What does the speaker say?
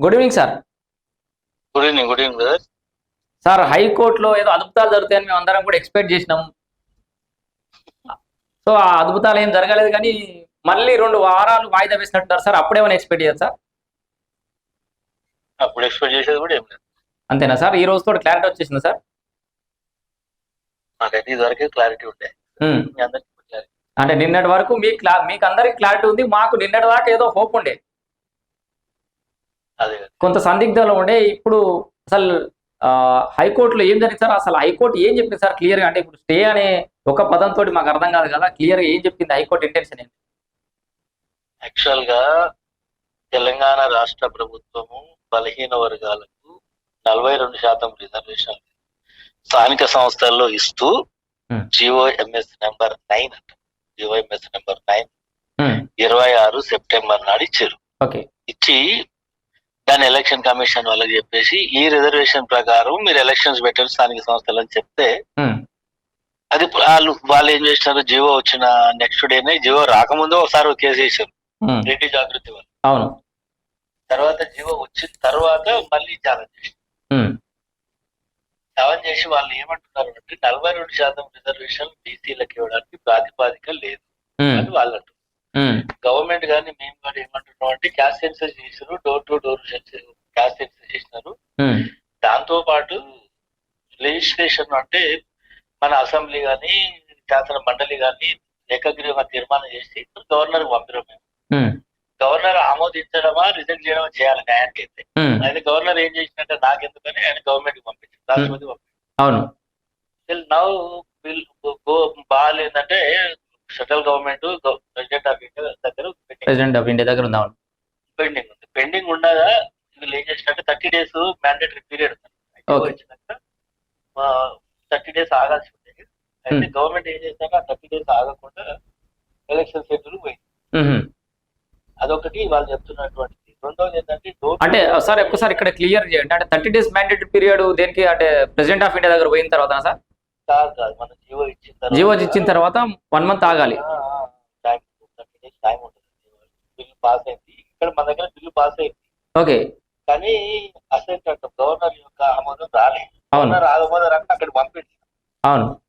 Good evening sir good evening good evening brother sir హైకోర్టులో ఏదో అద్భుతాలు జరుగుతాయని మేము అందరం కూడా ఎక్స్పెక్ట్ చేసినాం. సో ఆ అద్భుతాలు ఏం జరగలేదు కానీ మళ్ళీ రెండు వారాలు వాయిదా వేసినట్టున్నారు సార్ అప్పుడేమైనా ఎక్స్పెక్ట్ చేయదు సార్ అప్పుడు ఎక్స్పెక్ట్ చేసేది కూడా ఏం లేదు. అంతేనా సార్ ఈ రోజుతో క్లారిటీ వచ్చేసింది సార్ నాకైతే ఇదివరకే క్లారిటీ ఉండే. మీ అందరికీ క్లారిటీ అంటే నిన్నటి వరకు మీ క్లా మీకు అందరికి క్లారిటీ ఉంది మాకు నిన్నటి దాకా ఏదో హోప్ ఉండే. కొంత సందిగ్ధంలో ఉండే. ఇప్పుడు అసలు హైకోర్టులో ఏం జరిగింది సార్? అసలు హైకోర్టు ఏం చెప్పింది సార్ క్లియర్గా? అంటే ఇప్పుడు స్టే అనే ఒక పదంతో మాకు అర్థం కాదు కదా. క్లియర్గా ఏం చెప్పింది హైకోర్టు ఇంటెన్షన్ ఏంటి? యాక్చువల్గా తెలంగాణ రాష్ట్ర ప్రభుత్వము బలహీన వర్గాలకు నలభై రెండు శాతం రిజర్వేషన్ స్థానిక సంస్థల్లో ఇస్తూ. G O M S number nine అంట. G O M S number nine ఇరవై ఆరు సెప్టెంబర్ నాడు ఇచ్చారు. ఓకే. ఇచ్చి దాని ఎలక్షన్ కమిషన్ వాళ్ళకి చెప్పేసి ఈ రిజర్వేషన్ ప్రకారం మీరు ఎలక్షన్స్ పెట్టండి స్థానిక సంస్థలు అని చెప్తే అది వాళ్ళు వాళ్ళు ఏం చేసినారు? జియో వచ్చిన నెక్స్ట్ డేనే జియో రాకముందు ఒకసారి ఒక కేసు వేసారు రెడ్డి జాగృతి వాళ్ళు. అవును. తర్వాత జియో వచ్చిన తర్వాత మళ్ళీ ఛాలెంజ్ చేసి ఛాలెంజ్ చేసి వాళ్ళు ఏమంటున్నారు అంటే నలభై రెండు శాతం రిజర్వేషన్ బీసీలకు ఇవ్వడానికి ప్రాతిపాదిక లేదు. అని వాళ్ళు గవర్నమెంట్ కానీ మేము కానీ ఏమంటున్నాం అంటే క్యాష్ సెన్సర్ చేసారు door to door caste census చేసినారు. దాంతో పాటు లెజిస్లేషన్ అంటే మన అసెంబ్లీ కానీ శాసన మండలి కానీ ఏకగ్రీవ తీర్మానం చేసి గవర్నర్ పంపిరం మేము. గవర్నర్ ఆమోదించడమా రిజెక్ట్ చేయడమా చేయాలి న్యాయానికి అయితే అయితే గవర్నర్ ఏం చేసినట్టే నాకెందుకని ఆయన గవర్నమెంట్కి పంపించారు రాష్ట్రపతి అవును. పంపించారు నౌ విల్ గో బాల్ ఏంటంటే central government president of India దగ్గర ప్రెసిడెంట్ ఆఫ్ ఇండియా దగ్గర ఉంది పెండింగ్ ఉంది. పెండింగ్ ఉండగా వీళ్ళు ఏం చేసినట్టే thirty days mandatory period. Thirty days ఆగాల్సి ఉండేది. అయితే Hmm. గవర్నమెంట్ ఏం చేశాక థర్టీ డేస్ ఆగకుండా ఎలక్షన్ షెడ్యూల్ పోయింది. అదొకటి వాళ్ళు డోర్ అంటే సార్ ఒక్కసారి ఇక్కడ క్లియర్ చేయండి. అంటే థర్టీ డేస్ మ్యాండేటరీ పీరియడ్ దేనికి? అంటే ప్రెసిడెంట్ ఆఫ్ ఇండియా దగ్గర పోయిన తర్వాత సార్? జీవో ఇచ్చిన తర్వాత వన్ మంత్ ఆగాలి బిల్లు పాస్ అయింది. ఇక్కడ మన దగ్గర బిల్లు పాస్ అయింది. ఓకే. కానీ అసెంట్ అంటాం గవర్నర్ యొక్క ఆమోదం రాలేదు. అవును. గవర్నర్ ఆమోదం అంటే అక్కడ పంపించి అవును.